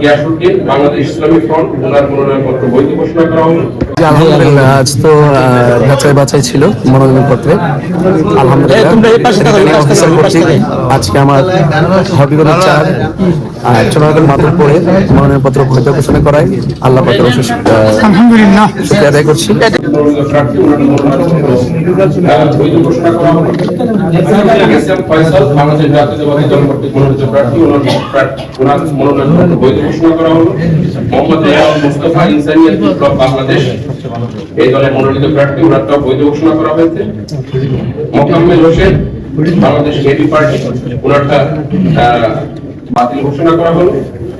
গিয়াসুদ্দিন বাংলাদেশ ইসলামী front ওনার মনোনয়নপত্র বৈধ ঘোষণা করা হলো। জি, আলহামদুলিল্লাহ আজ তো আহ, যাচাই বাছাই ছিল মনোনয়ন পত্রে আলহামদুলিল্লাহ অফিসার কর্তৃক আজকে আমার হবিগঞ্জ চার আর মাতুর পরে মনোনয়ন পত্র বৈধ ঘোষণা করায় আল্লাহ পাকের অশেষ আলহামদুলিল্লাহ। শুক্রিয়া আদায় করছি। আহ, বৈধ ঘোষণা করা হলো। মোহাম্মদ মুস্তফা বিপ্লব বাংলাদেশ এই দলের মনোনীত প্রার্থী ওনারটাও বৈধ ঘোষণা করা হয়েছে। মোকাম্মেল হোসেন বাংলাদেশ এবি পার্টি ওনারটা বাতিল ঘোষণা করা হলো।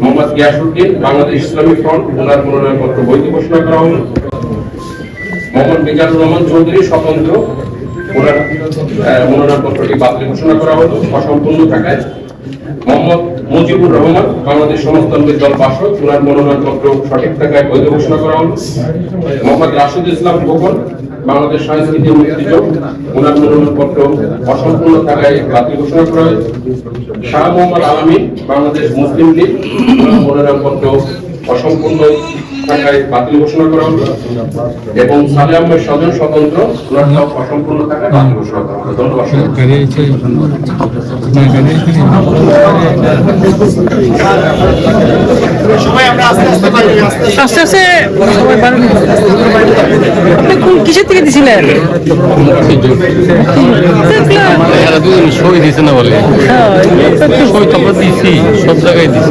মোহাম্মদ গিয়াসুদ্দিন, বাংলাদেশ ইসলামী ফ্রন্ট ওনার মনোনয়নপত্র বৈধ ঘোষণা করা হলো। মোহাম্মদ মিজানুর রহমান চৌধুরী, স্বতন্ত্র ওনার মনোনয়নপত্রটি বাতিল ঘোষণা করা হলো। অসম্পূর্ণ থাকায় মোহাম্মদ মুজিবুর রহমান বাংলাদেশ সমাজতান্ত্রিক দল মনোনয়নপত্র সঠিক বৈধ ঘোষণা করা হলো। মোহাম্মদ রাশিদ ইসলাম খোকন বাংলাদেশ সাংস্কৃতিক মুক্তিযোগ ওনার মনোনয়নপত্র অসম্পূর্ণ থাকায় বাতিল ঘোষণা করা হয়েছে। শাহ মোহাম্মদ আলামী বাংলাদেশ মুসলিম লীগ মনোনয়নপত্র অসম্পূর্ণ থাকায় বাতিল ঘোষণা করা হলো। এবং সালে আহমেদ স্বজন স্বতন্ত্র অসম্পূর্ণ থাকায় বাতিল ঘোষণা করা হলো। ধন্যবাদ। আস্তে আস্তে সবাই বাড়ান। আপনি কোন কিসের থেকে দিছিলেন সই দিছে না বলে হ্যাঁ, সই তো আমরা দিছি সব জায়গায় দিছি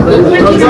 দেখুন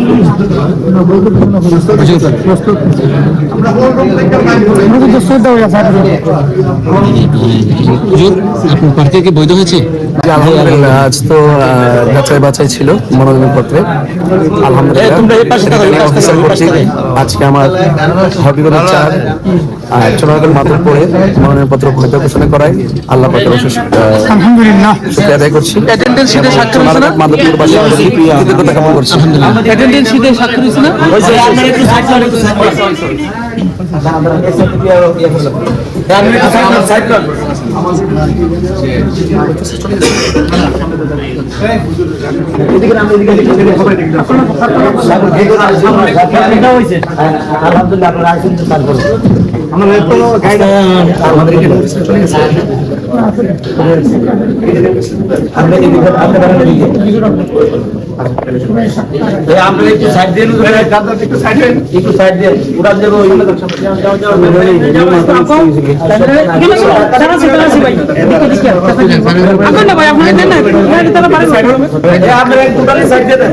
আপনার প্রার্থী কি বৈধ হয়েছে? জি, আলহামদুলিল্লাহ আজ তো যাচাই বাছাই ছিল মনোনয়ন পত্রে আলহামদুলিল্লাহ আজকে আমার হবিগঞ্জ চার আর চোরাগঞ্জ মাতুর পরে মনোনয়ন পত্র বৈধ ঘোষণা করায় আল্লাহ পাকের অশেষ আলহামদুলিল্লাহ। শুকরিয়া আদায় করছি। অ্যাটেন্ডেন্স শিটে স্বাক্ষর হয়েছে না? মাধবপুর বাসী কৃতজ্ঞতা জ্ঞাপন করছি। অ্যাটেন্ডেন্স শিটে স্বাক্ষর হয়েছে না? আলহামদুলিল্লাহ আপনারা আসেন তো তারপরে আমাদের চলে গেছে আমরা এদিকে আপনি বাড়ান এদিকে আমরা একটু সাইড দিয়ে একটু সাইড দেন একটু সাইড দেন উড়ান যাব ভাই আপনার একটু সাইড দিয়ে দেন